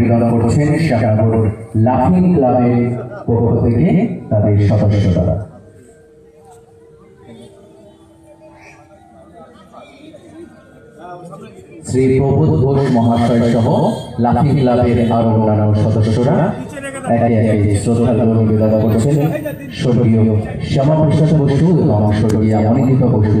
নিবেদন করছেন শাখাপুর লাফিং ক্লাবের পক্ষ থেকে তাদের সদস্যরা। শ্রী প্রবোধ ঘোষ মহাশয় সহ লাফিং ক্লাবের আরও অন্যান্য সদস্যরা একে একে করছেন বসু এবং স্বর্গীয় বসু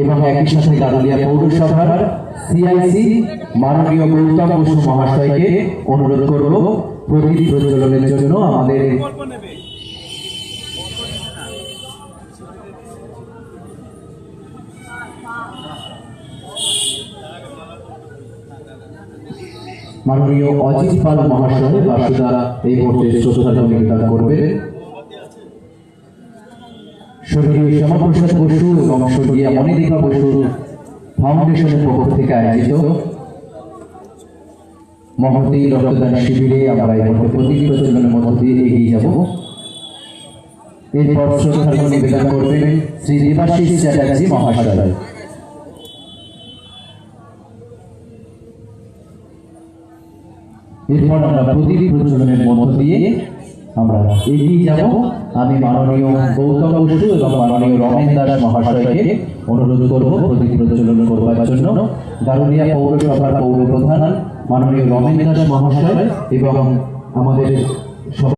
এবং একই সাথে গারুলিয়া পৌরসভার সিআইসি মাননীয় গৌতম বসু মহাশয়কে অনুরোধ করব প্রদীপ প্রজ্বলনের জন্য আমাদের মাননীয় অজিত পাল মহাশয় বাসুদা এই মুহূর্তে শ্রদ্ধা নিবেদন করবেন। স্বর্গীয় শ্যামাপ্রসাদ বসু এবং স্বর্গীয় মণিদীপা বসু ফাউন্ডেশনের পক্ষ থেকে আয়োজিত মহতী রক্তদান শিবিরে আমরা এই মুহূর্তে প্রতীক প্রচলনের মধ্য দিয়ে এগিয়ে যাব। এরপর শ্রদ্ধা নিবেদন করবেন শ্রী দেবাশিস চ্যাটার্জি মহাশয়। এরপর আমরা প্রদীপ প্রজ্বলনের মধ্য দিয়ে আমরা এগিয়ে যাব। আমি মাননীয় গৌতম বসু এবং মাননীয় রমেন দাস মহাশয়কে অনুরোধ করব প্রদীপ প্রচলন করবার জন্য। দারুলিয়া পৌরসভার পৌর প্রধান মাননীয় রমেন দাস মহাশয় এবং আমাদের